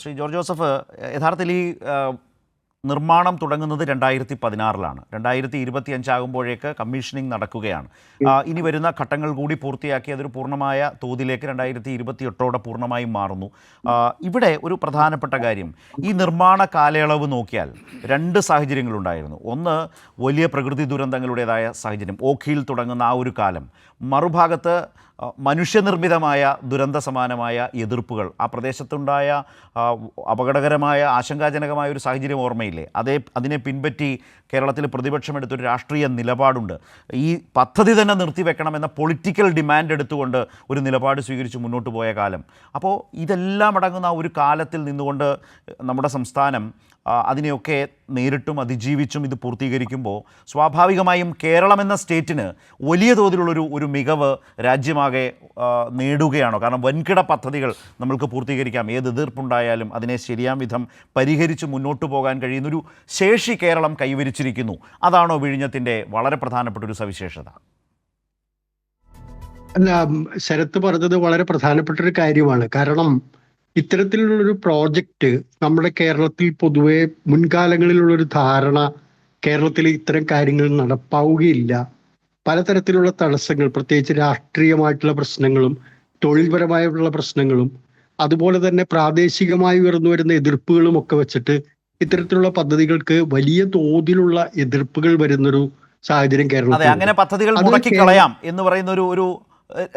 Shri George Joseph യഥാർത്ഥത്തിൽ ഈ നിർമ്മാണം തുടങ്ങുന്നത് രണ്ടായിരത്തി പതിനാറിലാണ് രണ്ടായിരത്തി ഇരുപത്തി അഞ്ചാകുമ്പോഴേക്ക് കമ്മീഷനിങ് നടക്കുകയാണ്. ഇനി വരുന്ന ഘട്ടങ്ങൾ കൂടി പൂർത്തിയാക്കി അതൊരു പൂർണമായ തോതിലേക്ക് രണ്ടായിരത്തി ഇരുപത്തി എട്ടോടെ പൂർണമായും മാറുന്നു. ഇവിടെ ഒരു പ്രധാനപ്പെട്ട കാര്യം. ഈ നിർമ്മാണ കാലയളവ് നോക്കിയാൽ രണ്ട് സാഹചര്യങ്ങളുണ്ടായിരുന്നു. ഒന്ന് വലിയ പ്രകൃതി ദുരന്തങ്ങളുടേതായ സാഹചര്യം. ഓഖിയിൽ തുടങ്ങുന്ന ആ ഒരു കാലം. മറുഭാഗത്ത് മനുഷ്യനിർമ്മിതമായ ദുരന്ത സമാനമായ എതിർപ്പുകൾ. ആ പ്രദേശത്തുണ്ടായ അപകടകരമായ ആശങ്കാജനകമായ ഒരു സാഹചര്യം ഓർമ്മയില്ലേ. അതേ അതിനെ പിൻപറ്റി കേരളത്തിൽ പ്രതിപക്ഷം എടുത്തൊരു രാഷ്ട്രീയ നിലപാടുണ്ട്. ഈ പദ്ധതി തന്നെ നിർത്തിവെക്കണമെന്ന പൊളിറ്റിക്കൽ ഡിമാൻഡ് എടുത്തുകൊണ്ട് ഒരു നിലപാട് സ്വീകരിച്ച് മുന്നോട്ട് പോയ കാലം. അപ്പോൾ ഇതെല്ലാം അടങ്ങുന്ന ഒരു കാലത്തിൽ നിന്നുകൊണ്ട് നമ്മുടെ സംസ്ഥാനം അതിനെയൊക്കെ നേരിട്ടും അതിജീവിച്ചും ഇത് പൂർത്തീകരിക്കുമ്പോൾ സ്വാഭാവികമായും കേരളം എന്ന സ്റ്റേറ്റിന് വലിയ തോതിലുള്ളൊരു ഒരു മികവ് രാജ്യമാകെ നേടുകയാണോ? കാരണം വൻകിട പദ്ധതികൾ നമ്മൾക്ക് പൂർത്തീകരിക്കാം. ഏത് എതിർപ്പുണ്ടായാലും അതിനെ ശരിയാം വിധം പരിഹരിച്ച് മുന്നോട്ട് പോകാൻ കഴിയുന്നൊരു ശേഷി കേരളം കൈവരിച്ചിരിക്കുന്നു. അതാണോ വിഴിഞ്ഞത്തിന്റെ വളരെ പ്രധാനപ്പെട്ട ഒരു സവിശേഷത? അല്ല ശരത്ത് പറഞ്ഞത് വളരെ പ്രധാനപ്പെട്ട ഒരു കാര്യമാണ്. കാരണം ഇത്തരത്തിലുള്ളൊരു പ്രോജക്റ്റ് നമ്മുടെ കേരളത്തിൽ പൊതുവെ മുൻകാലങ്ങളിലുള്ളൊരു ധാരണ കേരളത്തിൽ ഇത്തരം കാര്യങ്ങൾ നടപ്പാവുകയില്ല. പലതരത്തിലുള്ള തടസ്സങ്ങൾ പ്രത്യേകിച്ച് രാഷ്ട്രീയമായിട്ടുള്ള പ്രശ്നങ്ങളും തൊഴിൽപരമായിട്ടുള്ള പ്രശ്നങ്ങളും അതുപോലെ തന്നെ പ്രാദേശികമായി ഉയർന്നു വരുന്ന എതിർപ്പുകളും ഒക്കെ വെച്ചിട്ട് ഇത്തരത്തിലുള്ള പദ്ധതികൾക്ക് വലിയ തോതിലുള്ള എതിർപ്പുകൾ വരുന്നൊരു സാഹചര്യം കേരളത്തിൽ അങ്ങനെ പദ്ധതികൾ മുടക്കി മുടക്കിക്കളയാം എന്ന് പറയുന്ന ഒരു ഒരു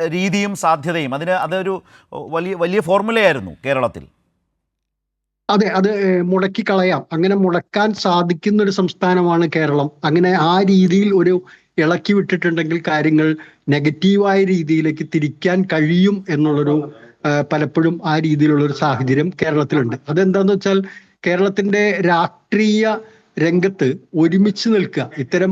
രീതിയും സാധ്യതയും. അതിന് അതൊരു വലിയ വലിയ ഫോർമുലയായിരുന്നു കേരളത്തിൽ. അതെ അത് മുടക്കി കളയാം. അങ്ങനെ മുടക്കാൻ സാധിക്കുന്ന ഒരു സംസ്ഥാനമാണ് കേരളം. അങ്ങനെ ആ രീതിയിൽ ഒരു ഇളക്കി വിട്ടിട്ടുണ്ടെങ്കിൽ കാര്യങ്ങൾ നെഗറ്റീവായ രീതിയിലേക്ക് തിരിക്കാൻ കഴിയും എന്നുള്ളൊരു പലപ്പോഴും ആ രീതിയിലുള്ള ഒരു സാഹചര്യം കേരളത്തിലുണ്ട്. അതെന്താന്ന് വെച്ചാൽ കേരളത്തിന്റെ രാഷ്ട്രീയ രംഗത്ത് ഒരുമിച്ച് നിൽക്കുക. ഇത്തരം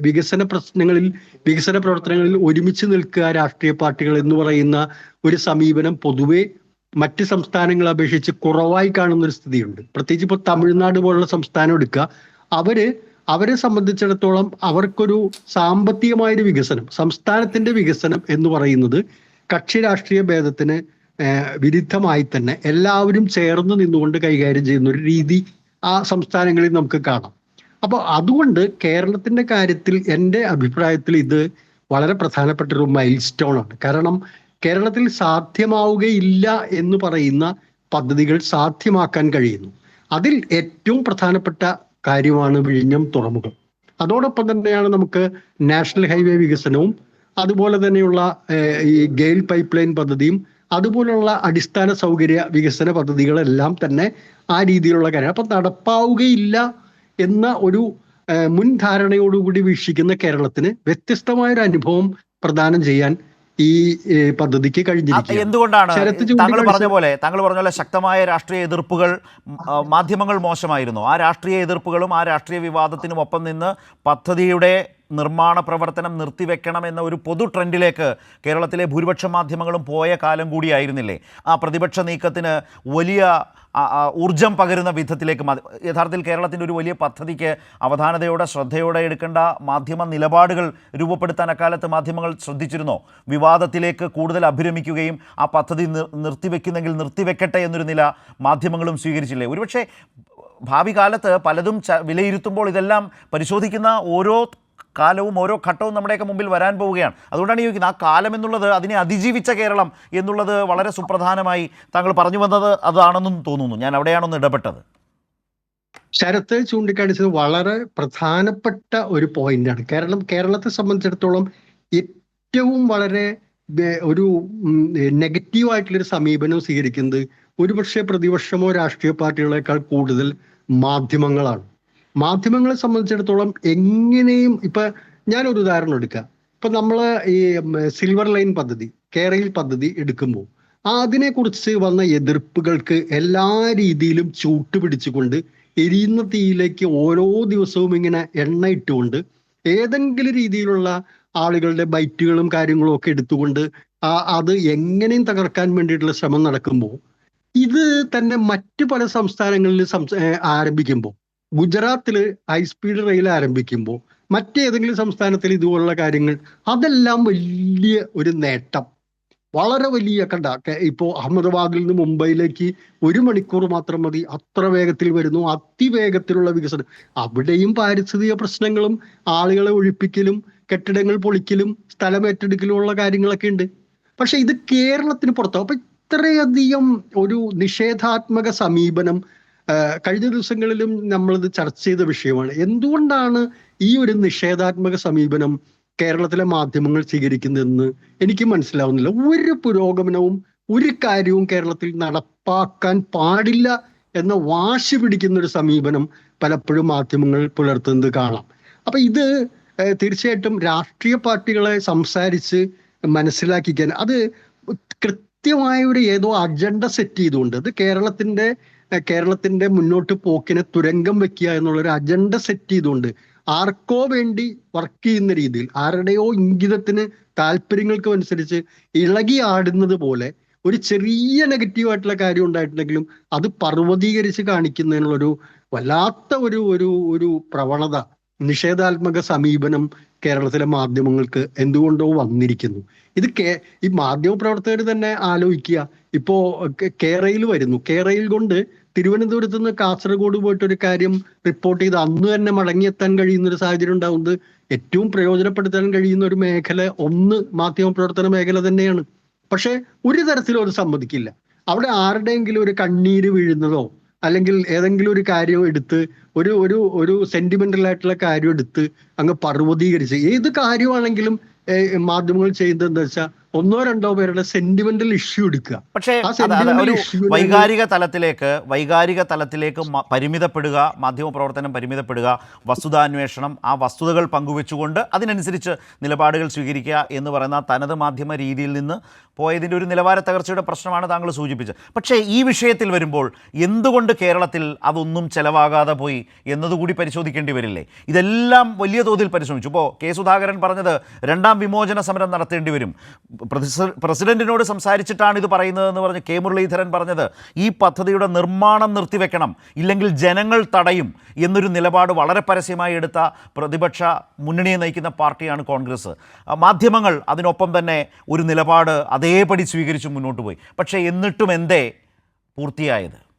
വികസന പ്രശ്നങ്ങളിൽ വികസന പ്രവർത്തനങ്ങളിൽ ഒരുമിച്ച് നിൽക്കുക രാഷ്ട്രീയ പാർട്ടികൾ എന്ന് പറയുന്ന ഒരു സമീപനം പൊതുവെ മറ്റ് സംസ്ഥാനങ്ങളെ അപേക്ഷിച്ച് കുറവായി കാണുന്ന ഒരു സ്ഥിതിയുണ്ട്. പ്രത്യേകിച്ച് ഇപ്പോൾ തമിഴ്നാട് പോലുള്ള സംസ്ഥാനം എടുക്കുക. അവർ അവരെ സംബന്ധിച്ചിടത്തോളം അവർക്കൊരു സാമ്പത്തികമായൊരു വികസനം സംസ്ഥാനത്തിന്റെ വികസനം എന്ന് പറയുന്നത് കക്ഷി രാഷ്ട്രീയ ഭേദത്തിന് വിരുദ്ധമായി തന്നെ എല്ലാവരും ചേർന്ന് നിന്നുകൊണ്ട് കൈകാര്യം ചെയ്യുന്ന ഒരു രീതി ആ സംസ്ഥാനങ്ങളിൽ നമുക്ക് കാണാം. അപ്പോൾ അതുകൊണ്ട് കേരളത്തിന്റെ കാര്യത്തിൽ എന്റെ അഭിപ്രായത്തിൽ ഇത് വളരെ പ്രധാനപ്പെട്ട ഒരു മൈൽ സ്റ്റോൺ ആണ് കാരണം കേരളത്തിൽ സാധ്യമാവുകയില്ല എന്ന് പറയുന്ന പദ്ധതികൾ സാധ്യമാക്കാൻ കഴിയുന്നു. അതിൽ ഏറ്റവും പ്രധാനപ്പെട്ട കാര്യമാണ് വിഴിഞ്ഞം തുറമുഖം. അതോടൊപ്പം തന്നെയാണ് നമുക്ക് നാഷണൽ ഹൈവേ വികസനവും അതുപോലെ തന്നെയുള്ള ഈ ഗെയിൽ പൈപ്പ് ലൈൻ പദ്ധതിയും അതുപോലുള്ള അടിസ്ഥാന സൗകര്യ വികസന പദ്ധതികളെല്ലാം തന്നെ ആ രീതിയിലുള്ള കാര്യം അപ്പം നടപ്പാവുകയില്ല എന്ന ഒരു മുൻധാരണയോടുകൂടി വീക്ഷിക്കുന്ന കേരളത്തിന് വ്യത്യസ്തമായ ഒരു അനുഭവം പ്രദാനം ചെയ്യാൻ ഈ പദ്ധതിക്ക് കഴിഞ്ഞിരിക്കുന്നു കഴിഞ്ഞിരിക്കുക എന്തുകൊണ്ടാണ്? താങ്കൾ പറഞ്ഞ പോലെ താങ്കൾ പറഞ്ഞ പോലെ ശക്തമായ രാഷ്ട്രീയ എതിർപ്പുകൾ മാധ്യമങ്ങൾ മോശമായിരുന്നു. ആ രാഷ്ട്രീയ എതിർപ്പുകളും ആ രാഷ്ട്രീയ വിവാദത്തിനും ഒപ്പം നിന്ന് പദ്ധതിയുടെ നിർമ്മാണ പ്രവർത്തനം നിർത്തിവെക്കണം എന്ന ഒരു പൊതു ട്രെൻഡിലേക്ക് കേരളത്തിലെ ഭൂരിപക്ഷ മാധ്യമങ്ങളും പോയ കാലം കൂടിയായിരുന്നില്ലേ? ആ പ്രതിപക്ഷ നീക്കത്തിന് വലിയ ഊർജം പകരുന്ന വിധത്തിലേക്ക് യഥാർത്ഥത്തിൽ കേരളത്തിന്റെ ഒരു വലിയ പദ്ധതിക്ക് അവധാനതയോടെ ശ്രദ്ധയോടെ എടുക്കേണ്ട മാധ്യമ നിലപാടുകൾ രൂപപ്പെടുത്താൻ അക്കാലത്ത് മാധ്യമങ്ങൾ ശ്രദ്ധിച്ചിരുന്നോ. വിവാദത്തിലേക്ക് കൂടുതൽ അഭിരമിക്കുകയും ആ പദ്ധതി നിർത്തിവെക്കുന്നെങ്കിൽ നിർത്തിവെക്കട്ടെ എന്നൊരു നില മാധ്യമങ്ങളും സ്വീകരിച്ചില്ലേ? ഒരുപക്ഷെ ഭാവി കാലത്ത് പലതും വിലയിരുത്തുമ്പോൾ ഇതെല്ലാം പരിശോധിക്കുന്ന ഓരോ കാലവും ഓരോ ഘട്ടവും നമ്മുടെയൊക്കെ മുമ്പിൽ വരാൻ പോവുകയാണ്. അതുകൊണ്ടാണ് ചോദിക്കുന്നത് ആ കാലം എന്നുള്ളത് അതിനെ അതിജീവിച്ച കേരളം എന്നുള്ളത് വളരെ സുപ്രധാനമായി താങ്കൾ പറഞ്ഞു വന്നത് അതാണെന്നും തോന്നുന്നു. ഞാൻ അവിടെയാണൊന്ന് ഇടപെട്ടത്. ശരത്ത് ചൂണ്ടിക്കാണിച്ചത് വളരെ പ്രധാനപ്പെട്ട ഒരു പോയിന്റാണ്. കേരളം കേരളത്തെ സംബന്ധിച്ചിടത്തോളം ഏറ്റവും വളരെ ഒരു നെഗറ്റീവായിട്ടുള്ളൊരു സമീപനം സ്വീകരിക്കുന്നത് ഒരുപക്ഷെ പ്രതിപക്ഷമോ രാഷ്ട്രീയ പാർട്ടികളെക്കാൾ കൂടുതൽ മാധ്യമങ്ങളാണ്. മാധ്യമങ്ങളെ സംബന്ധിച്ചിടത്തോളം എങ്ങനെയും ഇപ്പൊ ഞാനൊരു ഉദാഹരണം എടുക്കാം. ഇപ്പൊ നമ്മൾ ഈ സിൽവർ ലൈൻ പദ്ധതി കേരയിൽ പദ്ധതി എടുക്കുമ്പോൾ അതിനെക്കുറിച്ച് വന്ന എതിർപ്പുകൾക്ക് എല്ലാ രീതിയിലും ചൂട്ടുപിടിച്ചുകൊണ്ട് എരിയുന്ന തീയിലേക്ക് ഓരോ ദിവസവും ഇങ്ങനെ എണ്ണ ഇട്ടുകൊണ്ട് ഏതെങ്കിലും രീതിയിലുള്ള ആളുകളുടെ ബൈറ്റുകളും കാര്യങ്ങളും ഒക്കെ എടുത്തുകൊണ്ട് അത് എങ്ങനെയും തകർക്കാൻ വേണ്ടിയിട്ടുള്ള ശ്രമം നടക്കുമ്പോൾ ഇത് തന്നെ മറ്റു പല സംസ്ഥാനങ്ങളിൽ സംസ ആരംഭിക്കുമ്പോൾ ഗുജറാത്തിൽ ഹൈസ്പീഡ് റെയിൽ ആരംഭിക്കുമ്പോൾ മറ്റേതെങ്കിലും സംസ്ഥാനത്തിൽ ഇതുപോലുള്ള കാര്യങ്ങൾ അതെല്ലാം വലിയ ഒരു നേട്ടം. വളരെ വലിയ കണ്ട ഇപ്പോൾ ഇപ്പോ അഹമ്മദാബാദിൽ നിന്ന് മുംബൈയിലേക്ക് ഒരു മണിക്കൂർ മാത്രം മതി. അത്ര വേഗത്തിൽ വരുന്നു. അതിവേഗത്തിലുള്ള വികസനം. അവിടെയും പാരിസ്ഥിതിക പ്രശ്നങ്ങളും ആളുകളെ ഒഴിപ്പിക്കലും കെട്ടിടങ്ങൾ പൊളിക്കലും സ്ഥലം ഏറ്റെടുക്കലും ഉള്ള കാര്യങ്ങളൊക്കെ ഉണ്ട്. പക്ഷെ ഇത് കേരളത്തിന് പുറത്തോ. അപ്പൊ ഇത്രയധികം ഒരു നിഷേധാത്മക സമീപനം കഴിഞ്ഞ ദിവസങ്ങളിലും നമ്മളിത് ചർച്ച ചെയ്ത വിഷയമാണ്. എന്തുകൊണ്ടാണ് ഈ ഒരു നിഷേധാത്മക സമീപനം കേരളത്തിലെ മാധ്യമങ്ങൾ സ്വീകരിക്കുന്നതെന്ന് എനിക്ക് മനസ്സിലാവുന്നില്ല. ഒരു പുരോഗമനവും ഒരു കാര്യവും കേരളത്തിൽ നടപ്പാക്കാൻ പാടില്ല എന്ന വാശി പിടിക്കുന്ന ഒരു സമീപനം പലപ്പോഴും മാധ്യമങ്ങൾ പുലർത്തുന്നത് കാണാം. അപ്പൊ ഇത് തീർച്ചയായിട്ടും രാഷ്ട്രീയ പാർട്ടികളെ സംസാരിച്ച് മനസ്സിലാക്കിക്കാൻ അത് കൃത്യമായ ഒരു ഏതോ അജണ്ട സെറ്റ് ചെയ്തുകൊണ്ട് അത് കേരളത്തിന്റെ കേരളത്തിന്റെ മുന്നോട്ട് പോക്കിനെ തുരങ്കം വെക്കുക എന്നുള്ള ഒരു അജണ്ട സെറ്റ് ചെയ്തുകൊണ്ട് ആർക്കോ വേണ്ടി വർക്ക് ചെയ്യുന്ന രീതിയിൽ ആരുടെയോ ഇംഗിതത്തിന് താല്പര്യങ്ങൾക്കും അനുസരിച്ച് ഇളകി ആടുന്നത് പോലെ ഒരു ചെറിയ നെഗറ്റീവ് ആയിട്ടുള്ള കാര്യം ഉണ്ടായിട്ടുണ്ടെങ്കിലും അത് പർവതീകരിച്ച് കാണിക്കുന്നതിനുള്ളൊരു വല്ലാത്ത ഒരു ഒരു ഒരു പ്രവണത നിഷേധാത്മക സമീപനം കേരളത്തിലെ മാധ്യമങ്ങൾക്ക് എന്തുകൊണ്ടോ വന്നിരിക്കുന്നു. ഇത് കേ ഈ മാധ്യമ പ്രവർത്തകർ തന്നെ ആലോചിക്കുക. ഇപ്പോ കേരയിൽ വരുന്നു. കേരയിൽ കൊണ്ട് തിരുവനന്തപുരത്ത് നിന്ന് കാസർഗോഡ് പോയിട്ട് ഒരു കാര്യം റിപ്പോർട്ട് ചെയ്ത് അന്ന് തന്നെ മടങ്ങിയെത്താൻ കഴിയുന്ന ഒരു സാഹചര്യം ഉണ്ടാവുന്നത് ഏറ്റവും പ്രയോജനപ്പെടുത്താൻ കഴിയുന്ന ഒരു മേഖല ഒന്ന് മാധ്യമ പ്രവർത്തന മേഖല തന്നെയാണ്. പക്ഷെ ഒരു തരത്തിലും അത് സമ്മതിക്കില്ല. അവിടെ ആരുടെയെങ്കിലും ഒരു കണ്ണീര് വീഴുന്നതോ അല്ലെങ്കിൽ ഏതെങ്കിലും ഒരു കാര്യം എടുത്ത് ഒരു ഒരു ഒരു സെന്റിമെന്റൽ ആയിട്ടുള്ള കാര്യം എടുത്ത് അങ്ങ് പർവതീകരിച്ച് ഏത് കാര്യമാണെങ്കിലും മാധ്യമങ്ങൾ ചെയ്യുന്നത് എന്താ വെച്ചാൽ ഒന്നോ രണ്ടോ പേരുടെ സെന്റിമെന്റൽ ഇഷ്യൂ എടുക്കുക. പക്ഷേ ഒരു വൈകാരിക തലത്തിലേക്ക് വൈകാരിക തലത്തിലേക്ക് പരിമിതപ്പെടുക മാധ്യമപ്രവർത്തനം പരിമിതപ്പെടുക വസ്തുതാന്വേഷണം ആ വസ്തുതകൾ പങ്കുവെച്ചുകൊണ്ട് അതിനനുസരിച്ച് നിലപാടുകൾ സ്വീകരിക്കുക എന്ന് പറയുന്ന തനത് മാധ്യമ രീതിയിൽ നിന്ന് പോയതിന്റെ ഒരു നിലവാര തകർച്ചയുടെ പ്രശ്നമാണ് താങ്കൾ സൂചിപ്പിച്ചത്. പക്ഷേ ഈ വിഷയത്തിൽ വരുമ്പോൾ എന്തുകൊണ്ട് കേരളത്തിൽ അതൊന്നും ചെലവാകാതെ പോയി എന്നതുകൂടി പരിശോധിക്കേണ്ടി വരില്ലേ? ഇതെല്ലാം വലിയ തോതിൽ പരിശ്രമിച്ചു. ഇപ്പോൾ കെ സുധാകരൻ പറഞ്ഞത് രണ്ടാം വിമോചന സമരം നടത്തേണ്ടി വരും. പ്രസിഡന്റിനോട് സംസാരിച്ചിട്ടാണ് ഇത് പറയുന്നതെന്ന് പറഞ്ഞ് കെ മുരളീധരൻ പറഞ്ഞത്. ഈ പദ്ധതിയുടെ നിർമ്മാണം നിർത്തിവെക്കണം ഇല്ലെങ്കിൽ ജനങ്ങൾ തടയും എന്നൊരു നിലപാട് വളരെ പരസ്യമായി എടുത്ത പ്രതിപക്ഷ മുന്നണിയെ നയിക്കുന്ന പാർട്ടിയാണ് കോൺഗ്രസ്. മാധ്യമങ്ങൾ അതിനൊപ്പം തന്നെ ഒരു നിലപാട് അതേപടി സ്വീകരിച്ച് മുന്നോട്ട് പോയി. പക്ഷേ എന്നിട്ടും എന്തേ പൂർത്തിയായത്?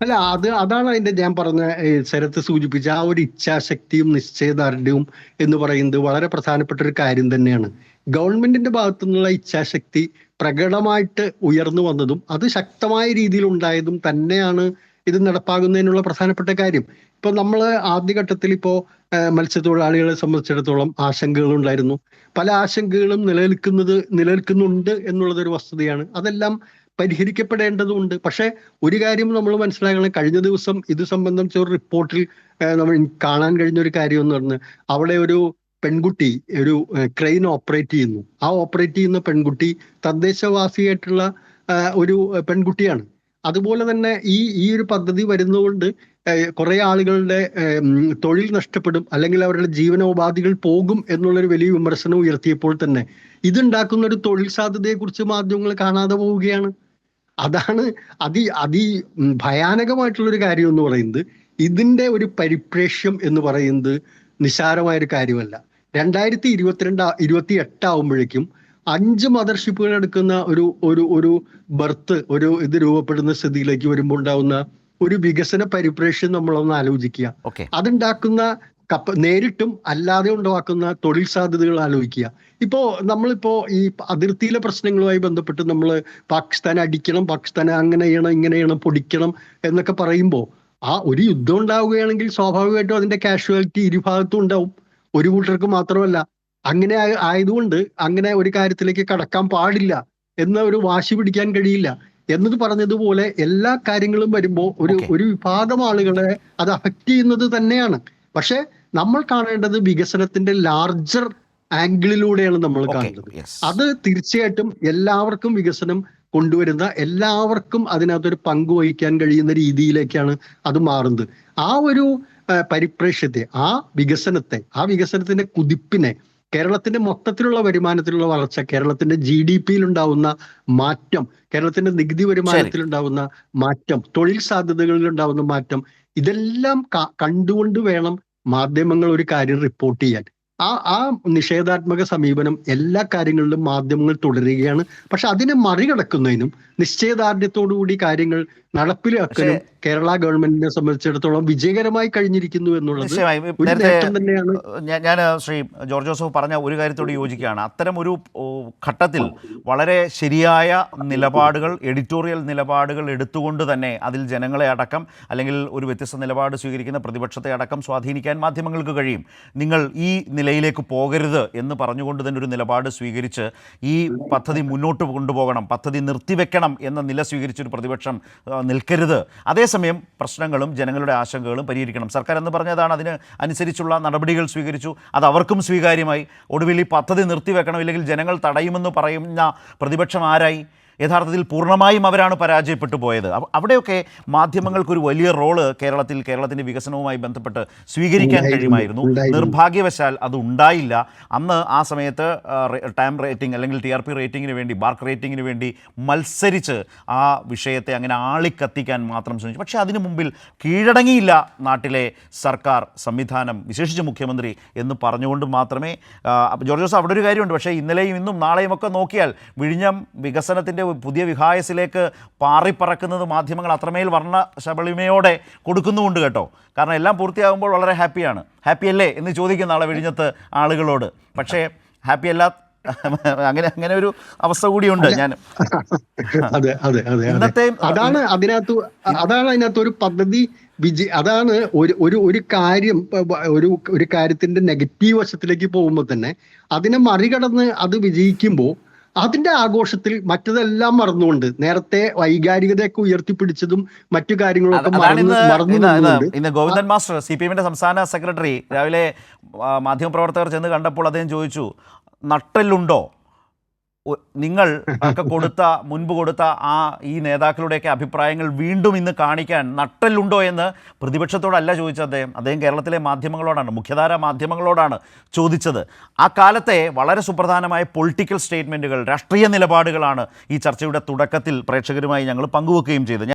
അല്ല അത് അതാണ് അതിന്റെ ഞാൻ പറഞ്ഞ ശരത്ത് സൂചിപ്പിച്ച ആ ഒരു ഇച്ഛാശക്തിയും നിശ്ചയദാർഢ്യവും എന്ന് പറയുന്നത് വളരെ പ്രധാനപ്പെട്ട ഒരു കാര്യം തന്നെയാണ്. ഗവൺമെന്റിന്റെ ഭാഗത്തു നിന്നുള്ള ഇച്ഛാശക്തി പ്രകടമായിട്ട് ഉയർന്നു വന്നതും അത് ശക്തമായ രീതിയിൽ ഉണ്ടായതും തന്നെയാണ് ഇത് നടപ്പാകുന്നതിനുള്ള പ്രധാനപ്പെട്ട കാര്യം. ഇപ്പൊ നമ്മൾ ആദ്യഘട്ടത്തിൽ ഇപ്പോ മത്സ്യത്തൊഴിലാളികളെ സംബന്ധിച്ചിടത്തോളം ആശങ്കകൾ ഉണ്ടായിരുന്നു. പല ആശങ്കകളും നിലനിൽക്കുന്നത് നിലനിൽക്കുന്നുണ്ട് എന്നുള്ളത് ഒരു വസ്തുതയാണ്. അതെല്ലാം പരിഹരിക്കപ്പെടേണ്ടതുണ്ട്. പക്ഷേ ഒരു കാര്യം നമ്മൾ മനസ്സിലാക്കണം കഴിഞ്ഞ ദിവസം ഇത് സംബന്ധിച്ച ഒരു റിപ്പോർട്ടിൽ നമ്മൾ കാണാൻ കഴിഞ്ഞ ഒരു കാര്യം എന്ന് പറഞ്ഞ് അവിടെ ഒരു പെൺകുട്ടി ഒരു ക്രെയിൻ ഓപ്പറേറ്റ് ചെയ്യുന്നു. ആ ഓപ്പറേറ്റ് ചെയ്യുന്ന പെൺകുട്ടി തദ്ദേശവാസിയായിട്ടുള്ള ഒരു പെൺകുട്ടിയാണ്. അതുപോലെ തന്നെ ഈ ഈ ഒരു പദ്ധതി വരുന്നതുകൊണ്ട് കുറെ ആളുകളുടെ തൊഴിൽ നഷ്ടപ്പെടും അല്ലെങ്കിൽ അവരുടെ ജീവനോപാധികൾ പോകും എന്നുള്ളൊരു വലിയ വിമർശനം ഉയർത്തിയപ്പോൾ തന്നെ ഇതുണ്ടാക്കുന്ന ഒരു തൊഴിൽ സാധ്യതയെക്കുറിച്ച് മാധ്യമങ്ങൾ കാണാതെ പോവുകയാണ്. അതാണ് അതി അതി ഭയാനകമായിട്ടുള്ളൊരു കാര്യം എന്ന് പറയുന്നത്. ഇതിന്റെ ഒരു പരിപ്രേക്ഷ്യം എന്ന് പറയുന്നത് നിസാരമായൊരു കാര്യമല്ല. രണ്ടായിരത്തി ഇരുപത്തിരണ്ട് ഇരുപത്തി എട്ടാവുമ്പോഴേക്കും അഞ്ച് മദർഷിപ്പുകൾ എടുക്കുന്ന ഒരു ഒരു ഒരു ബർത്ത് ഒരു ഇത് രൂപപ്പെടുന്ന സ്ഥിതിയിലേക്ക് വരുമ്പോൾ ഉണ്ടാവുന്ന ഒരു വികസന പരിപ്രേക്ഷ്യം നമ്മളൊന്ന് ആലോചിക്കുക. ഓക്കെ. അതുണ്ടാക്കുന്ന കപ്പ നേരിട്ടും അല്ലാതെ ഉണ്ടാക്കുന്ന തൊഴിൽ സാധ്യതകൾ ആലോചിക്കുക. ഇപ്പോ നമ്മളിപ്പോ ഈ അതിർത്തിയിലെ പ്രശ്നങ്ങളുമായി ബന്ധപ്പെട്ട് നമ്മൾ പാകിസ്ഥാൻ അടിക്കണം പാകിസ്ഥാൻ അങ്ങനെ ചെയ്യണം ഇങ്ങനെ ചെയ്യണം പൊടിക്കണം എന്നൊക്കെ പറയുമ്പോൾ ആ ഒരു യുദ്ധം ഉണ്ടാവുകയാണെങ്കിൽ സ്വാഭാവികമായിട്ടും അതിന്റെ കാഷ്വാലിറ്റി ഇരുഭാഗത്തും ഉണ്ടാവും. ഒരു കൂട്ടർക്ക് മാത്രമല്ല. അങ്ങനെ ആയ- ആയതുകൊണ്ട് അങ്ങനെ ഒരു കാര്യത്തിലേക്ക് കടക്കാൻ പാടില്ല എന്ന ഒരു വാശി പിടിക്കാൻ കഴിയില്ല. എന്നത് പറഞ്ഞതുപോലെ എല്ലാ കാര്യങ്ങളും വരുമ്പോൾ ഒരു ഒരു വിഭാഗം ആളുകളെ അത് അഫക്റ്റ് ചെയ്യുന്നത് തന്നെയാണ്. പക്ഷെ നമ്മൾ കാണേണ്ടത് വികസനത്തിന്റെ ലാർജർ ആംഗിളിലൂടെയാണ് നമ്മൾ കാണുന്നത് അത് തീർച്ചയായിട്ടും എല്ലാവർക്കും വികസനം കൊണ്ടുവരുന്ന എല്ലാവർക്കും അതിനകത്തൊരു പങ്ക് വഹിക്കാൻ കഴിയുന്ന രീതിയിലേക്കാണ് അത് മാറുന്നത്. ആ ഒരു പരിപ്രേക്ഷ്യത്തെ ആ വികസനത്തെ ആ വികസനത്തിന്റെ കുതിപ്പിനെ കേരളത്തിന്റെ മൊത്തത്തിലുള്ള വരുമാനത്തിലുള്ള വളർച്ച കേരളത്തിന്റെ ജി ഡി പിയിൽ ഉണ്ടാവുന്ന മാറ്റം കേരളത്തിന്റെ നികുതി വരുമാനത്തിലുണ്ടാവുന്ന മാറ്റം തൊഴിൽ സാധ്യതകളിൽ ഉണ്ടാവുന്ന മാറ്റം ഇതെല്ലാം കണ്ടുകൊണ്ട് വേണം മാധ്യമങ്ങൾ ഒരു കാര്യം റിപ്പോർട്ട് ചെയ്യാൻ. ആ ആ നിഷേധാത്മക സമീപനം എല്ലാ കാര്യങ്ങളിലും മാധ്യമങ്ങൾ തുടരുകയാണ്. പക്ഷെ അതിനെ മറികടക്കുന്നതിനും നിശ്ചയദാർഢ്യത്തോടുകൂടി കാര്യങ്ങൾ നടപ്പിലാക്കാനും കേരള ഗവൺമെന്റിനെ സംബന്ധിച്ചിടത്തോളം വിജയകരമായി കഴിഞ്ഞിരിക്കുന്നു എന്നുള്ളത് നേരത്തെ തന്നെയാണ്. ഞാൻ ശ്രീ ജോർജ് ജോസഫ് പറഞ്ഞ ഒരു കാര്യത്തോട് യോജിക്കുകയാണ്. അത്തരം ഒരു ഘട്ടത്തിൽ വളരെ ശരിയായ നിലപാടുകൾ എഡിറ്റോറിയൽ നിലപാടുകൾ എടുത്തുകൊണ്ട് തന്നെ അതിൽ ജനങ്ങളെ അടക്കം അല്ലെങ്കിൽ ഒരു വ്യത്യസ്ത നിലപാട് സ്വീകരിക്കുന്ന പ്രതിപക്ഷത്തെ അടക്കം സ്വാധീനിക്കാൻ മാധ്യമങ്ങൾക്ക് കഴിയും. നിങ്ങൾ ഈ നിലയിലേക്ക് പോകരുത് എന്ന് പറഞ്ഞുകൊണ്ട് തന്നെ ഒരു നിലപാട് സ്വീകരിച്ച് ഈ പദ്ധതി മുന്നോട്ട് കൊണ്ടുപോകണം പദ്ധതി നിർത്തിവെക്കണം എന്ന നില സ്വീകരിച്ചൊരു പ്രതിപക്ഷം നിൽക്കരുത്. അതേസമയം പ്രശ്നങ്ങളും ജനങ്ങളുടെ ആശങ്കകളും പരിഹരിക്കണം. സർക്കാർ എന്ന് പറഞ്ഞതാണ് അതിന് അനുസരിച്ചുള്ള നടപടികൾ സ്വീകരിച്ചു. അത് അവർക്കും സ്വീകാര്യമായി. ഒടുവിൽ ഈ പദ്ധതി നിർത്തിവെക്കണം. ഇല്ലെങ്കിൽ ജനങ്ങൾ തടയുമെന്ന് പറയുന്ന പ്രതിപക്ഷം ആരായി? യഥാർത്ഥത്തിൽ പൂർണമായും അവരാണ് പരാജയപ്പെട്ടു പോയത്. അവിടെയൊക്കെ മാധ്യമങ്ങൾക്കൊരു വലിയ റോൾ കേരളത്തിൽ കേരളത്തിന്റെ വികസനവുമായി ബന്ധപ്പെട്ട് സ്വീകരിക്കാൻ കഴിയുമായിരുന്നു. നിർഭാഗ്യവശാൽ അത് ഉണ്ടായില്ല. അന്ന് ആ സമയത്ത് ടൈം റേറ്റിംഗ് അല്ലെങ്കിൽ ടി ആർ പി റേറ്റിംഗിന് വേണ്ടി ബാർക്ക് റേറ്റിംഗിന് വേണ്ടി മത്സരിച്ച് ആ വിഷയത്തെ അങ്ങനെ ആളിക്കത്തിക്കാൻ മാത്രം ശ്രമിച്ചു. പക്ഷേ അതിനു മുമ്പിൽ കീഴടങ്ങിയില്ല നാട്ടിലെ സർക്കാർ സംവിധാനം വിശേഷിച്ച് മുഖ്യമന്ത്രി എന്ന് പറഞ്ഞുകൊണ്ട് മാത്രമേ ജോർജ് ജോസ് അവിടെ ഒരു കാര്യമുണ്ട്. പക്ഷേ ഇന്നലെയും ഇന്നും നാളെയും ഒക്കെ നോക്കിയാൽ വിഴിഞ്ഞം വികസനത്തിന്റെ പുതിയ വിഹായസിലേക്ക് പാറിപ്പറക്കുന്നത് മാധ്യമങ്ങൾ അത്രമേൽ വർണ ശബളിമയോടെ കൊടുക്കുന്നുമുണ്ട് കേട്ടോ. കാരണം എല്ലാം പൂർത്തിയാകുമ്പോൾ വളരെ ഹാപ്പിയാണ്. ഹാപ്പി അല്ലേ എന്ന് ചോദിക്കുന്ന ആളെ വിഴിഞ്ഞത്ത് ആളുകളോട്. പക്ഷേ ഹാപ്പി അല്ല അങ്ങനെ അങ്ങനെ ഒരു അവസ്ഥ കൂടിയുണ്ട്. ഞാൻ അതെ അതെ അതെ ഇന്നത്തെ അതാണ് അതിനകത്ത് അതാണ് അതിനകത്ത് ഒരു പദ്ധതി വിജയ അതാണ് ഒരു ഒരു ഒരു കാര്യം ഒരു ഒരു കാര്യത്തിന്റെ നെഗറ്റീവ് വശത്തിലേക്ക് പോകുമ്പോൾ തന്നെ അതിനെ മറികടന്ന് അത് വിജയിക്കുമ്പോൾ അതിന്റെ ആഘോഷത്തിൽ മറ്റതെല്ലാം മറന്നുകൊണ്ട് നേരത്തെ വൈകാരികതയൊക്കെ ഉയർത്തിപ്പിടിച്ചതും മറ്റു കാര്യങ്ങളൊക്കെ ഇന്ന് ഇന്ന് ഗോവിന്ദൻ മാസ്റ്റർ സി പി എമ്മിന്റെ സംസ്ഥാന സെക്രട്ടറി രാവിലെ മാധ്യമപ്രവർത്തകർ ചെന്ന് കണ്ടപ്പോൾ അദ്ദേഹം ചോദിച്ചു നട്ടെല്ലുണ്ടോ? നിങ്ങൾ ഒക്കെ കൊടുത്ത മുൻപ് കൊടുത്ത ആ ഈ നേതാക്കളുടെയൊക്കെ അഭിപ്രായങ്ങൾ വീണ്ടും ഇന്ന് കാണിക്കാൻ നട്ടല്ലുണ്ടോ എന്ന് പ്രതിപക്ഷത്തോടല്ല ചോദിച്ചത് അദ്ദേഹം. അദ്ദേഹം കേരളത്തിലെ മാധ്യമങ്ങളോടാണ് മുഖ്യധാര മാധ്യമങ്ങളോടാണ് ചോദിച്ചത്. ആ കാലത്തെ വളരെ സുപ്രധാനമായ പൊളിറ്റിക്കൽ സ്റ്റേറ്റ്മെന്റുകൾ രാഷ്ട്രീയ നിലപാടുകളാണ് ഈ ചർച്ചയുടെ തുടക്കത്തിൽ പ്രേക്ഷകരുമായി ഞങ്ങൾ പങ്കുവെക്കുകയും ചെയ്തത്.